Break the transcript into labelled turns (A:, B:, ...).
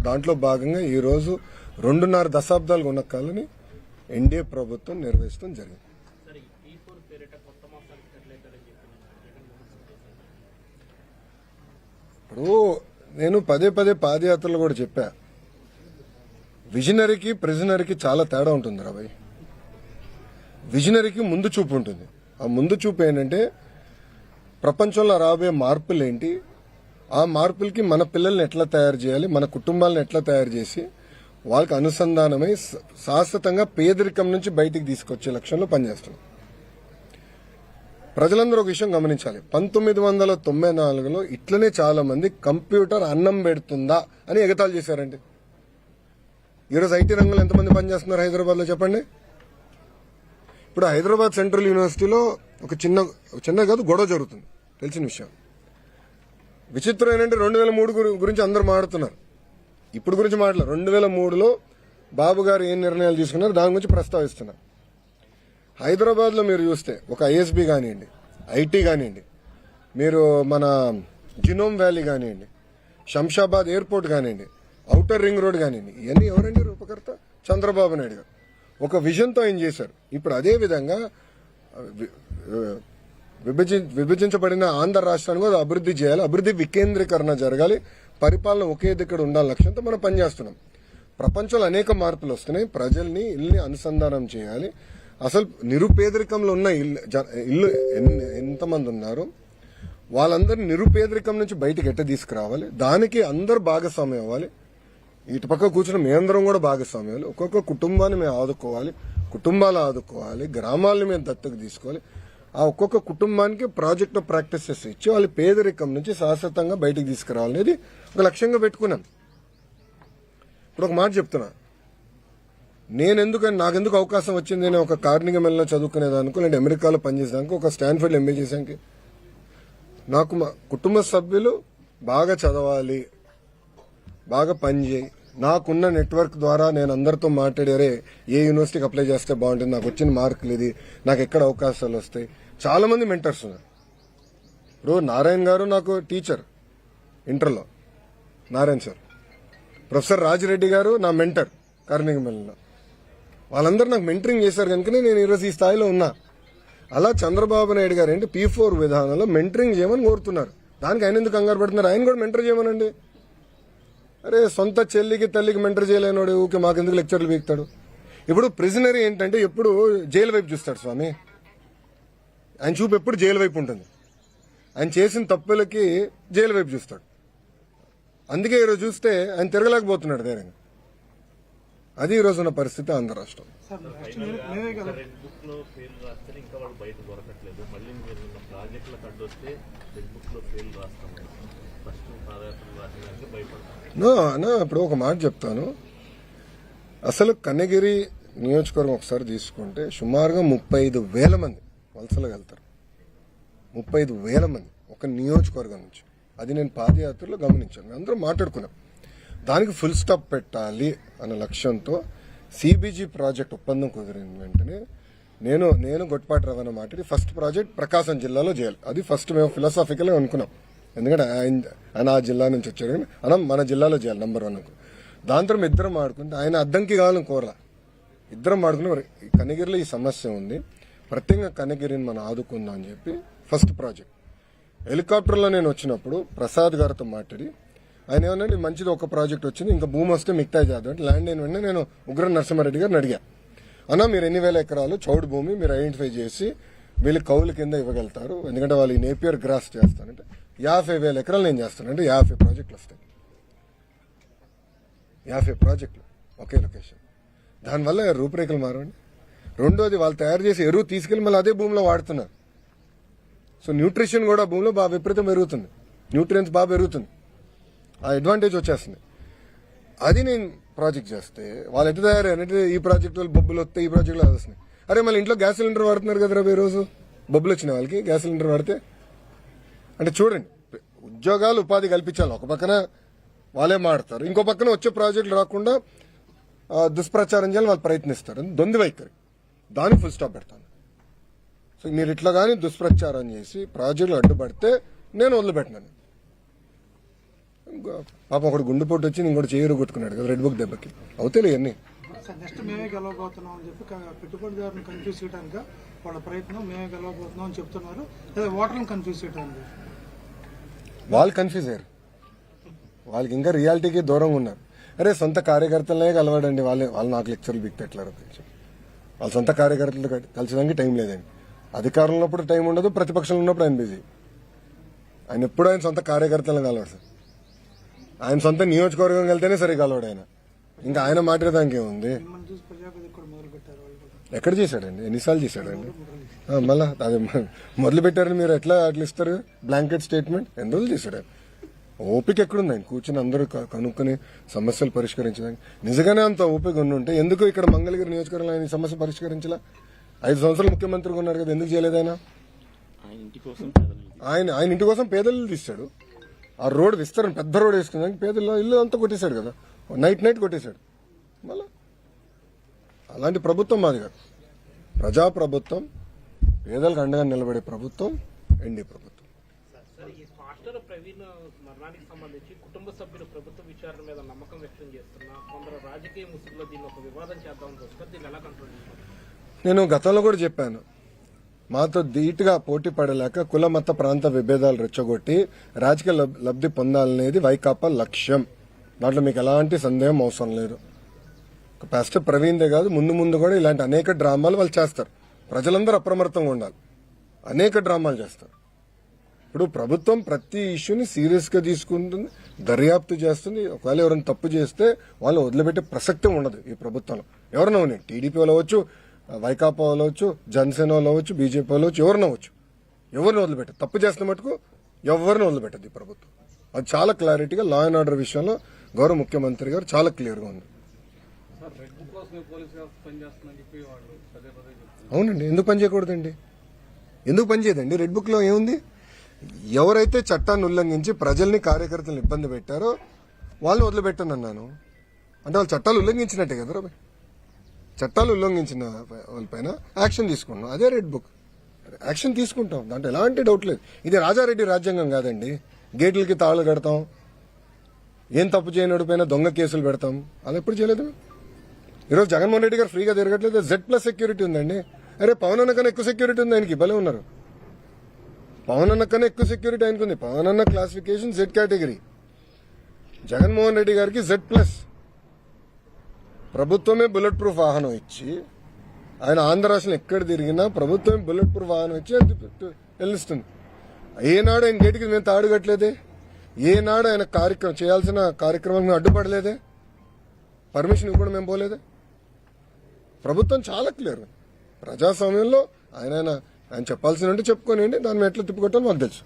A: దాంట్లో భాగంగా ఈరోజు రెండున్నర దశాబ్దాలు ఉన్న కాలని ఎన్డీఏ ప్రభుత్వం నిర్వహించడం జరిగింది. ఇప్పుడు నేను పదే పదే పాదయాత్రలు కూడా చెప్పా. విజనరీకి ప్రిజనరీకి చాలా తేడా ఉంటుంది రాబాయ్ విజనరీకి ముందు చూపు ఉంటుంది. ఆ ముందు చూపు ఏంటంటే ప్రపంచంలో రాబోయే మార్పులు ఏంటి ఆ మార్పులకి మన పిల్లల్ని ఎట్లా తయారు చేయాలి మన కుటుంబాలను ఎట్లా తయారు చేసి వాళ్ళకి అనుసంధానమై శాశ్వతంగా పేదరికం నుంచి బయటికి తీసుకొచ్చే లక్ష్యంలో పనిచేస్తున్నాం. ప్రజలందరూ ఒక విషయం గమనించాలి. పంతొమ్మిది వందల తొంభై నాలుగులో ఇట్లనే చాలా మంది కంప్యూటర్ అన్నం పెడుతుందా అని ఎగతాళి చేశారండి. ఈరోజు ఐటీ రంగంలో ఎంతమంది పనిచేస్తున్నారు హైదరాబాద్లో చెప్పండి? ఇప్పుడు హైదరాబాద్ సెంట్రల్ యూనివర్సిటీలో ఒక చిన్న ఒక చిన్న కాదు గొడవ జరుగుతుంది. తెలిసిన విషయం. విచిత్రం ఏంటంటే రెండు వేల మూడు గురించి అందరూ మాట్లాడుతున్నారు. ఇప్పుడు గురించి మాట్లాడారు రెండు వేల మూడులో బాబు గారు ఏం నిర్ణయాలు తీసుకున్నారు దాని గురించి ప్రస్తావిస్తున్నారు. హైదరాబాద్లో మీరు చూస్తే ఒక ఐఎస్బి కానివ్వండి ఐటీ కానివ్వండి మీరు మన జినోమ్ వ్యాలీ కానివ్వండి శంషాబాద్ ఎయిర్పోర్ట్ కానివ్వండి ఔటర్ రింగ్ రోడ్ కానివ్వండి ఇవన్నీ ఎవరండి రూపకర్త? చంద్రబాబు నాయుడు గారు. ఒక విజన్తో ఆయన చేశారు. ఇప్పుడు అదే విధంగా విభజి విభజించబడిన ఆంధ్ర రాష్ట్రాన్ని కూడా అభివృద్ధి చేయాలి. అభివృద్ధి వికేంద్రీకరణ జరగాలి. పరిపాలన ఒకే దగ్గర ఉండాలి లక్ష్యంతో మనం పనిచేస్తున్నాం. ప్రపంచంలో అనేక మార్పులు వస్తున్నాయి. ప్రజల్ని ఇల్లుని అనుసంధానం చేయాలి. అసలు నిరుపేదరికంలో ఉన్న ఇల్లు జ- ఇల్లు ఎంతమంది ఉన్నారు? వాళ్ళందరినీ నిరుపేదరికం నుంచి బయటకు ఎట్ట తీసుకురావాలి? దానికి అందరు భాగస్వామ్యం అవ్వాలి. ఇటు పక్క కూర్చుని మేమందరం కూడా భాగస్వామ్యాలు ఒక్కొక్క కుటుంబాన్ని మేము ఆదుకోవాలి. కుటుంబాలు ఆదుకోవాలి. గ్రామాలను మేము దత్తకు తీసుకోవాలి. ఆ ఒక్కొక్క కుటుంబానికి ప్రాజెక్ట్ ప్రాక్టీసెస్ ఇచ్చి వాళ్ళ పేదరికం నుంచి శాశ్వతంగా బయటకు తీసుకురావాలనేది ఒక లక్ష్యంగా పెట్టుకున్నాం. ఇప్పుడు ఒక మాట చెప్తున్నా. నేను ఎందుకని నాకెందుకు అవకాశం వచ్చింది? నేను ఒక కార్నిగ మెల్లో చదువుకునేదానికి నేను అమెరికాలో పనిచేసేదానికి ఒక స్టాన్ఫర్డ్ ఎంఏ చేసానికి నాకు మా కుటుంబ సభ్యులు బాగా చదవాలి బాగా పనిచేయి నాకున్న నెట్వర్క్ ద్వారా నేను అందరితో మాట్లాడారే ఏ యూనివర్సిటీకి అప్లై చేస్తే బాగుంటుంది? నాకు వచ్చిన మార్కులు ఇది నాకు ఎక్కడ అవకాశాలు వస్తాయి? చాలా మంది మెంటర్స్ ఉన్నారు ఇప్పుడు నారాయణ గారు నాకు టీచర్ ఇంటర్లో నారాయణ సార్ ప్రొఫెసర్ రాజిరెడ్డి గారు నా మెంటర్ కర్నింగమల్లిలో వాళ్ళందరూ నాకు మెంటరింగ్ చేశారు కనుకనే నేను ఈరోజు ఈ స్థాయిలో ఉన్నా. అలా చంద్రబాబు నాయుడు గారు ఏంటి పీ ఫోర్ విధానంలో మెంటరింగ్ చేయమని కోరుతున్నారు. దానికి ఆయన ఎందుకు కంగారు పడుతున్నారు? ఆయన కూడా మెంటర్ చేయమనండి. అరే సొంత చెల్లికి తల్లికి మెంటర్ చేయలేనోడు ఊకే మాకెందుకు లెక్చర్లు పీకుతాడు? ఇప్పుడు ప్రిజనరీ ఏంటంటే ఎప్పుడు జైలు వైపు చూస్తాడు స్వామి. ఆయన చూపు ఎప్పుడు జైలు వైపు ఉంటుంది. ఆయన చేసిన తప్పులకి జైలు వైపు చూస్తాడు. అందుకే ఈరోజు చూస్తే ఆయన తిరగలేకపోతున్నాడు ధైర్యంగా. అది ఈ రోజు ఉన్న పరిస్థితి ఆంధ్ర రాష్ట్రం. ఇప్పుడు ఒక మాట చెప్తాను. అసలు కన్నగిరి నియోజకవర్గం ఒకసారి తీసుకుంటే సుమారుగా ముప్పై ఐదు వేల మంది వలసలకు వెళ్తారు. ముప్పై ఐదు వేల మంది ఒక నియోజకవర్గం నుంచి. అది నేను పాదయాత్రలో గమనించాను. అందరూ అందరం మాట్లాడుకున్నాం. దానికి ఫుల్ స్టాప్ పెట్టాలి అనే లక్ష్యంతో సిబిజీ ప్రాజెక్ట్ ఒప్పందం కుదిరిన వెంటనే నేను నేను గొట్పాటి రవాణా మాట్లాడి ఫస్ట్ ప్రాజెక్ట్ ప్రకాశం జిల్లాలో చేయాలి. అది ఫస్ట్ మేము ఫిలాసాఫికల్ అనుకున్నాం. ఎందుకంటే ఆయన ఆయన ఆ జిల్లా నుంచి వచ్చారు కానీ మనం మన జిల్లాలో చేయాలి నెంబర్ వన్ దాంతో మేము ఇద్దరం ఆడుకుంటే ఆయన అద్దంకి కావాలని కోరలా. ఇద్దరం ఆడుకుని కనిగిరిలో ఈ సమస్య ఉంది. ప్రత్యేకంగా కనగిరిని మనం ఆదుకుందాం అని చెప్పి ఫస్ట్ ప్రాజెక్ట్. హెలికాప్టర్లో నేను వచ్చినప్పుడు ప్రసాద్ గారితో మాట్లాడి ఆయన ఏమన్నా మంచిది ఒక ప్రాజెక్ట్ వచ్చింది ఇంకా భూమి వస్తే మిగతా చేద్దాం అంటే ల్యాండ్ అయిన వెంటనే నేను ఉగ్ర నరసింహారెడ్డి గారిని అడిగా. అన్న మీరు ఎన్ని వేల ఎకరాలు చౌడు భూమి మీరు ఐడెంటిఫై చేసి వీళ్ళు కౌలు కింద ఇవ్వగలుగుతారు ఎందుకంటే వాళ్ళు ఈ నేపియర్ గ్రాస్ చేస్తానంటే యాభై వేల ఎకరాలు నేను చేస్తాను అంటే యాభై ప్రాజెక్టులు వస్తాయి. యాభై ప్రాజెక్టులు ఒకే లొకేషన్. దానివల్ల రూపురేఖలు మారండి రెండోది వాళ్ళు తయారు చేసే ఎరువు తీసుకెళ్ళి మళ్ళీ అదే భూమిలో వాడుతున్నారు. సో న్యూట్రిషన్ కూడా భూమిలో బాగా విపరీతం పెరుగుతుంది. న్యూట్రియన్స్ బాగా పెరుగుతుంది. ఆ అడ్వాంటేజ్ వచ్చేస్తుంది. అది నేను ప్రాజెక్ట్ చేస్తే వాళ్ళు ఎట్లా తయారంటే ఈ ప్రాజెక్ట్ వాళ్ళు బొబ్బులు వస్తాయి ఈ ప్రాజెక్టులు అది వస్తున్నాయి. అరే మళ్ళీ ఇంట్లో గ్యాస్ సిలిండర్ వాడుతున్నారు కదా ఈ రోజు? బొబ్బులు వచ్చిన వాళ్ళకి గ్యాస్ సిలిండర్ వాడితే? అంటే చూడండి ఉద్యోగాలు ఉపాధి కల్పించాలి. ఒక పక్కన వాళ్ళే మాడతారు ఇంకో పక్కన వచ్చే ప్రాజెక్టులు రాకుండా దుష్ప్రచారం చేయాలని వాళ్ళు ప్రయత్నిస్తారు. దొంది వైఖరి. దానికి ఫుల్ స్టాప్ పెడతాను. సో మీరు ఇట్లా కానీ దుష్ప్రచారం చేసి ప్రాజెక్టులు అడ్డుపడితే నేను వదిలిపెట్టినాను. పాపం ఒకటి గుండెపోటు వచ్చి ఇంకోటి చేయరు కొట్టుకున్నాడు కదా రెడ్ బుక్ దెబ్బకి. అవుతాయి ఇవన్నీ.
B: నెక్స్ట్ మేమే గెలవబోతున్నాం అని చెప్పి పెట్టుబడిదారుని కన్ఫ్యూజ్ చేయడానికి వాళ్ళ ప్రయత్నం మేమే గెలవబోతున్నాం అని చెప్తున్నారు. లేదా ఓటర్లను కన్ఫ్యూజ్ చేయడానికి
A: వాళ్ళు కన్ఫ్యూజ్ అయ్యారు. వాళ్ళకి ఇంకా రియాలిటీకి దూరంగా ఉన్నారు. అరే సొంత కార్యకర్తలనే కలవాడండి వాళ్ళే వాళ్ళు నాకు లెక్చర్లు బిక్కెట్లారు వాళ్ళ సొంత కార్యకర్తలు కలిసడానికి టైం లేదండి. అధికారంలో ఉన్నప్పుడు టైం ఉండదు ప్రతిపక్షంలో ఉన్నప్పుడు ఆయన బిజీ. ఆయన ఎప్పుడు ఆయన సొంత కార్యకర్తలను కలవడు సార్. ఆయన సొంత నియోజకవర్గం వెళ్తేనే సరే కలవడు ఆయన. ఇంకా ఆయన మాట్లాడడానికి ఏముంది? ఎక్కడ చేశాడండి? ఎన్నిసార్లు చేశాడండి? మళ్ళా అది మొదలు పెట్టారని మీరు ఎట్లా అట్లా ఇస్తారు? Blanket statement? ఎన్ని రోజులు చేశాడు? ఓపిక ఎక్కడుంది ఆయన కూర్చుని అందరూ కనుక్కొని సమస్యలు పరిష్కరించడానికి. నిజంగానే అంత ఓపిక ఉండి ఉంటే ఎందుకు ఇక్కడ మంగళగిరి నియోజకవర్గంలో ఆయన సమస్య పరిష్కరించలా? ఐదు సంవత్సరాలు ముఖ్యమంత్రిగా ఉన్నారు కదా ఎందుకు చేయలేదు ఆయన?
C: ఆయన ఇంటి కోసం పేదలు
A: ఆయన ఆయన ఇంటి కోసం పేదలు తీశాడు ఆ రోడ్ విస్తరణ పెద్ద రోడ్ వేసుకున్నాక పేదల్లో ఇల్లు అంతా కొట్టేశాడు కదా. నైట్ నైట్ కొట్టేశాడు. మళ్ళా? అలాంటి ప్రభుత్వం మాది కాదు. ప్రజా ప్రభుత్వం పేదలకు అండగా నిలబడే ప్రభుత్వం ఎన్డీ ప్రభుత్వం.
C: ప్రవీణ్ మరణానికి సంబంధించి కుటుంబ సభ్యులు ప్రభుత్వ విచారణ మీద నమ్మకం వ్యక్తం చేస్తున్నా కొందరు రాజకీయ ముసుగులో దీన్ని ఒక వివాదం చేద్దామని చూస్తారు దీన్ని ఎలా కంట్రోల్ చేస్తారు?
A: నేను గతంలో కూడా చెప్పాను. మాతో ధీటుగా పోటీ పడలేక కుల మత ప్రాంత విభేదాలు రెచ్చగొట్టి రాజకీయ లబ్- లబ్ధి పొందాలనేది వైకాపా లక్ష్యం. దాంట్లో మీకు ఎలాంటి సందేహం అవసరం లేదు. పాస్టర్ ప్రవీణ్దే కాదు ముందు ముందు కూడా ఇలాంటి అనేక డ్రామాలు వాళ్ళు చేస్తారు. ప్రజలందరూ అప్రమత్తంగా ఉండాలి. అనేక డ్రామాలు చేస్తారు. ఇప్పుడు ప్రభుత్వం ప్రతి ఇష్యూని సీరియస్గా తీసుకుంటుంది దర్యాప్తు చేస్తుంది. ఒకవేళ ఎవరైనా తప్పు చేస్తే వాళ్ళు వదిలిపెట్టే ప్రసక్తి ఉండదు ఈ ప్రభుత్వంలో. ఎవరైనా ఉన్నాయి టీడీపీ వాళ్ళు అవ్వచ్చు వైకాపా వాళ్ళు అవ్వచ్చు జనసేన వాళ్ళు అవ్వచ్చు బీజేపీ వాళ్ళు అవ్వచ్చు ఎవరిని అవ్వచ్చు. ఎవరిని వదిలిపెట్టదు తప్పు చేసిన మటుకు ఎవరిని వదిలిపెట్టదు ఈ ప్రభుత్వం. అది చాలా క్లారిటీగా లా అండ్ ఆర్డర్ విషయంలో గౌరవ ముఖ్యమంత్రి గారు చాలా క్లియర్గా ఉంది. అవునండి. ఎందుకు పని చేయకూడదండి? ఎందుకు పని చేయదండి? రెడ్ బుక్లో ఏముంది? ఎవరైతే చట్టాన్ని ఉల్లంఘించి ప్రజల్ని కార్యకర్తలను ఇబ్బంది పెట్టారో వాళ్ళని వదిలిపెట్టను అన్నాను. అంటే వాళ్ళు చట్టాలు ఉల్లంఘించినట్టే కదా రాబాయ్ చట్టాలు ఉల్లంఘించిన వాళ్ళపైన యాక్షన్ తీసుకున్నాం అదే రెడ్ బుక్. యాక్షన్ తీసుకుంటాం. దాంట్లో ఎలాంటి డౌట్ లేదు. ఇది రాజారెడ్డి రాజ్యాంగం కాదండి. గేట్లకి తాళు కడతాం. ఏం తప్పు చేయనోడి దొంగ కేసులు పెడతాం. అలా ఎప్పుడు చేయలేదు? ఈరోజు జగన్మోహన్ రెడ్డి గారు ఫ్రీగా తిరగట్లేదు. జెడ్ ప్లస్ సెక్యూరిటీ ఉందండి. అరే పవన్ అన్న కన్నా ఎక్కువ సెక్యూరిటీ ఉంది ఆయనకి. భలే ఉన్నారు. పవన్ అన్న కన్నా ఎక్కువ సెక్యూరిటీ ఆయనకుంది. పవన్ అన్న classification Z category Jaganmohan Reddy గారికి జెడ్ ప్లస్ ప్రభుత్వమే బుల్లెట్ ప్రూఫ్ వాహనం ఇచ్చి ఆయన ఆంధ్ర రాష్ట్రం ఎక్కడ తిరిగినా ప్రభుత్వమే బుల్లెట్ ప్రూఫ్ వాహనం ఇచ్చి వెళ్ళిస్తుంది. ఏనాడు ఆయన గేటుకి మేము తాడు కట్టలేదే? ఏనాడు ఆయన కార్యక్రమం చేయాల్సిన కార్యక్రమాలకు మేము అడ్డుపడలేదే? పర్మిషన్ ఇవ్వడం మేము పోలేదే? ప్రభుత్వం చాలా క్లియర్ ప్రజాస్వామ్యంలో ఆయన ఆయన చెప్పాల్సిన అంటే చెప్పుకోనివ్వండి దాన్ని ఎట్లా తిప్పుకొట్టాలో మాకు తెలుసు.